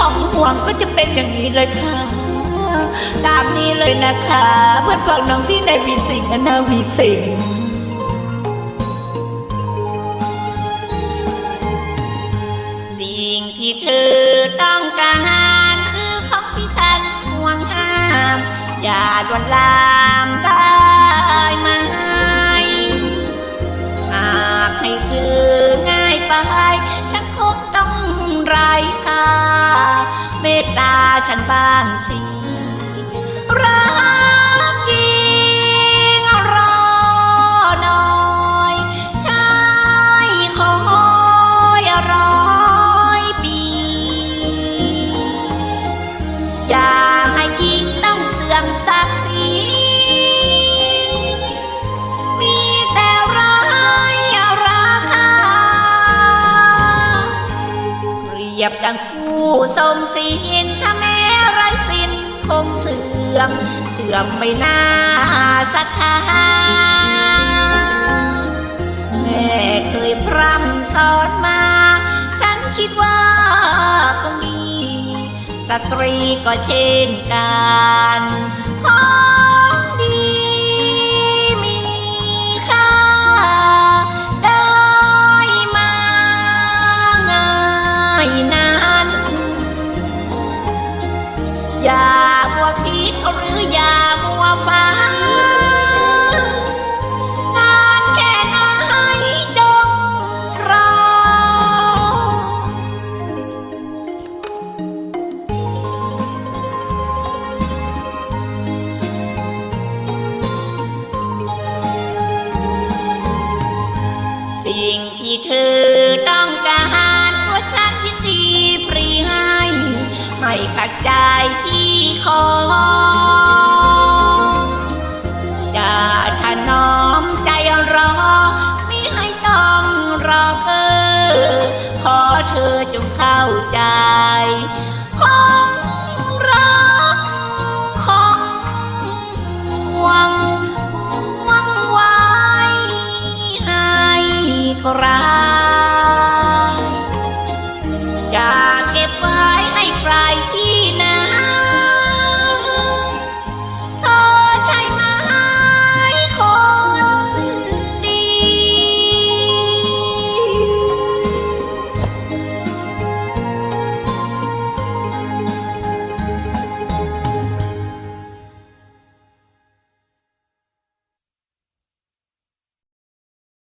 ของห่วงก็จะเป็นอย่างนี้เลยค่ะ ตามนี้เลยนะคะ เพื่อนฟังน้องที่ในวีสิงอนาวีสิงสิ่งที่เธอต้องการคือของที่ฉันห่วงห้าม อย่าดวนลา ตาฉันบ้างสิ รักจริงรอหน่อยใช่คอยร้อยปี อย่าให้จริงต้องเสื่อมสา ยียบดังผู้ทรงศีลถ้าแม้ไรสิ้นคงเสื่อม เสื่อมไม่น่าศรัทธาแม่เคยพร่ำสอนมา ฉันคิดว่าคงดี สตรีก็เช่นกัน หรืออย่ามัวฟังนานแค่ไหนจงรอ สิ่งที่เธอต้องการว่าฉันยินดีปรีให้ไม่ขัดใจที่ เธอจงเข้าใจของรักของหวังหวังไว้ให้ใคร